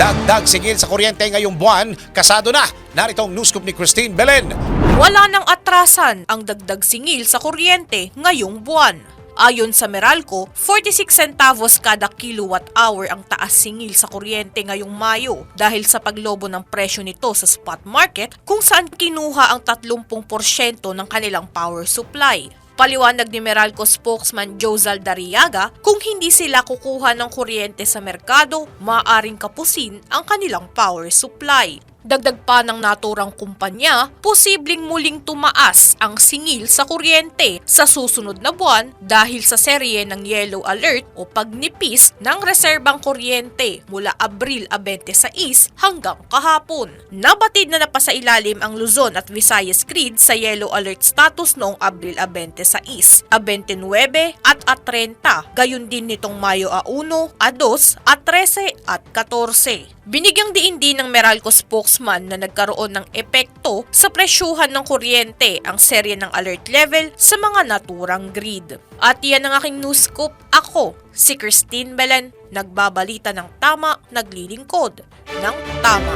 Dagdag singil sa kuryente ngayong buwan, kasado na. Narito ang news scoop ni Christine Belen. Wala nang atrasan ang dagdag singil sa kuryente ngayong buwan. Ayon sa Meralco, 46 centavos kada kilowatt hour ang taas singil sa kuryente ngayong Mayo dahil sa paglobo ng presyo nito sa spot market kung saan kinuha ang 30% ng kanilang power supply. Paliwanag ni Meralco spokesman Josal Dariaga, kung hindi sila kukuha ng kuryente sa merkado, maaaring kapusin ang kanilang power supply. Dagdag pa ng naturang kumpanya, posibleng muling tumaas ang singil sa kuryente sa susunod na buwan dahil sa serye ng yellow alert o pagnipis ng reserbang kuryente mula Abril 26 hanggang kahapon. Nabatid na napasailalim ang Luzon at Visayas grid sa yellow alert status noong Abril 26, 29 at 30, gayon din nitong Mayo a 1, a 2, a 13 at 14. Binigyang diin din ng Meralco spokesman na nagkaroon ng epekto sa presyuhan ng kuryente ang serye ng alert level sa mga naturang grid. At yan ang aking news scoop. Ako, si Christine Belen, nagbabalita ng tama, naglilingkod ng tama.